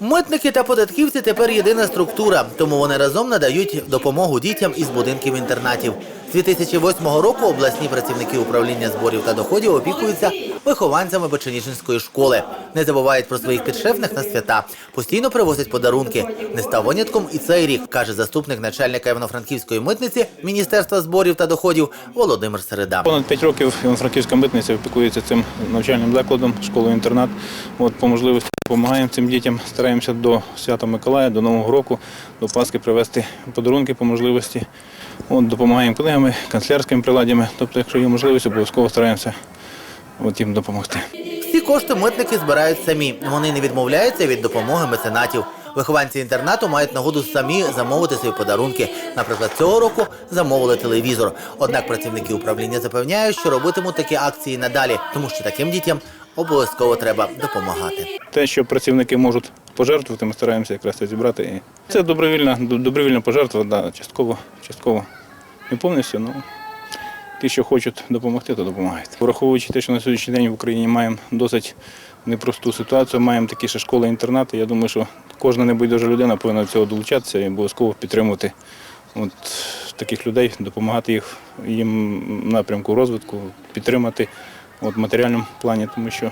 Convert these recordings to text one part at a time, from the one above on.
Митники та податківці тепер єдина структура, тому вони разом надають допомогу дітям із будинків інтернатів. З 2008 року обласні працівники управління зборів та доходів опікуються вихованцями Печеніжинської школи. Не забувають про своїх підшефних на свята. Постійно привозять подарунки. Не став винятком і цей рік, каже заступник начальника Івано-Франківської митниці Міністерства зборів та доходів Володимир Середа. Понад 5 років Івано-Франківська митниця опікується цим навчальним закладом, школою-інтернат. От по можливості допомагаємо цим дітям, стараємося до свята Миколая, до Нового року, до Пасхи привезти подарунки по можливості. От, допомагаємо книгами, канцелярськими приладами. Тобто, якщо є можливість, обов'язково стараємося от, їм допомогти. Всі кошти митники збирають самі. Вони не відмовляються від допомоги меценатів. Вихованці інтернату мають нагоду самі замовити свої подарунки. Наприклад, цього року замовили телевізор. Однак працівники управління запевняють, що робитимуть такі акції надалі, тому що таким дітям обов'язково треба допомагати. Те, що працівники можуть пожертвувати, ми стараємося якраз це зібрати. І Це добровільна, добровільна пожертва, да, частково, частково не повністю, але ті, що хочуть допомогти, то допомагають. Враховуючи те, що на сьогоднішній день в Україні маємо досить непросту ситуацію, маємо такі ще школи-інтернати. Я думаю, що кожна небайдужа людина повинна до цього долучатися і обов'язково підтримувати от, таких людей, допомагати їх їм напрямку розвитку, підтримати от, матеріальному плані, тому що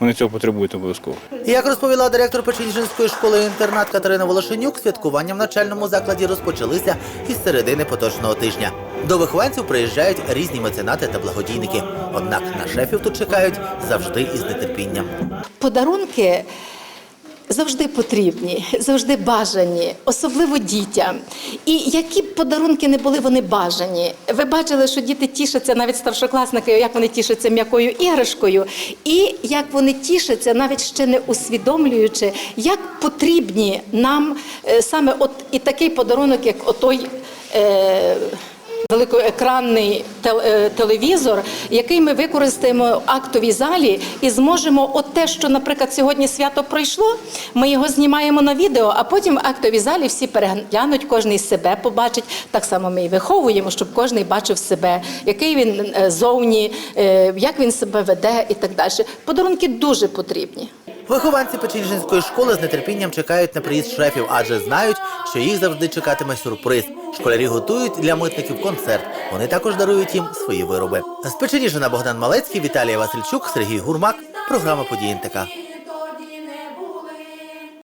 вони цього потребують обов'язково. Як розповіла директор Печеніжинської школи інтернат Катерина Волошенюк, святкування в навчальному закладі розпочалися із середини поточного тижня. До вихованців приїжджають різні меценати та благодійники. Однак на шефів тут чекають завжди із нетерпінням. Подарунки завжди потрібні, завжди бажані, особливо дітям. І які б подарунки не були, вони бажані. Ви бачили, що діти тішаться, навіть старшокласники, як вони тішаться м'якою іграшкою, і як вони тішаться, навіть ще не усвідомлюючи, як потрібні нам е, саме от і такий подарунок, як отой. Е, великоекранний е, телевізор, який ми використаємо в актовій залі, і зможемо от те, що, наприклад, сьогодні свято пройшло, ми його знімаємо на відео, а потім в актовій залі всі переглянуть, кожен себе побачить. Так само ми і виховуємо, щоб кожен бачив себе, який він е, зовні, е, як він себе веде і так далі. Подарунки дуже потрібні. Вихованці Печеніжинської школи з нетерпінням чекають на приїзд шефів, адже знають, що їх завжди чекатиме сюрприз. Школярі готують для митників концерт. Вони також дарують їм свої вироби. З Печеніжина Богдан Малецький, Віталій Васильчук, Сергій Гурмак. Програма «Події НТК».